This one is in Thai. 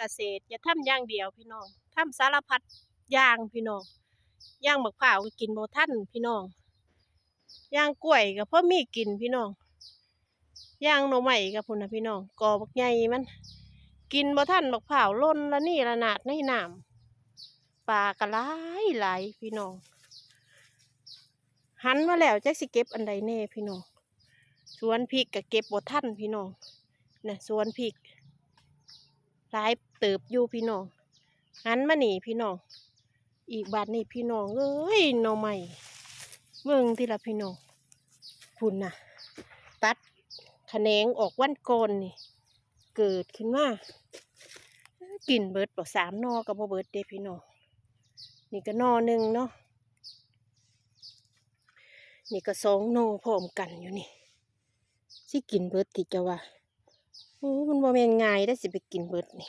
เกษตร อย่าทำอย่างเดียวพี่น้องทำสารพัดอย่างพี่น้องอย่างบักพร้าก็กินบ่ทันพี่น้องอย่างกล้วยก็พอมีกินพี่น้องอย่างหน่อไม้ก็พุ่นนะพี่น้องกอบักใหญ่มัน กินบ่ทันบักพร้าล้นละนี่ละนาดในน้ำปลาก็หลายหลพี่น้องหันมาแล้วแจักสิเก็บอันใดแน่พี่น้องสวนพริกก็เก็บบ่ทันพี่น้องนะสวนพริก หลายเติบอยู่พี่น้องหันมาหนีพี่น้อง อีกบาทนี่พี่น้องเอ้ยหน่อใหม่เมืองที่ละพี่น้องพุ่นน่ะตัดแขนงออกวันกอนนี่ เกิดขึ้นมากินเบิดบ่สามนอกับเบิดเดพี่น้องนี่ก็นอหนึ่งเนาะนี่ก็สองหนอพร้อมกันอยู่นี่สิกินเบิดติจะว่า โอ้มันบ่แม่นง่ายได้สิไปกินเบิดนี่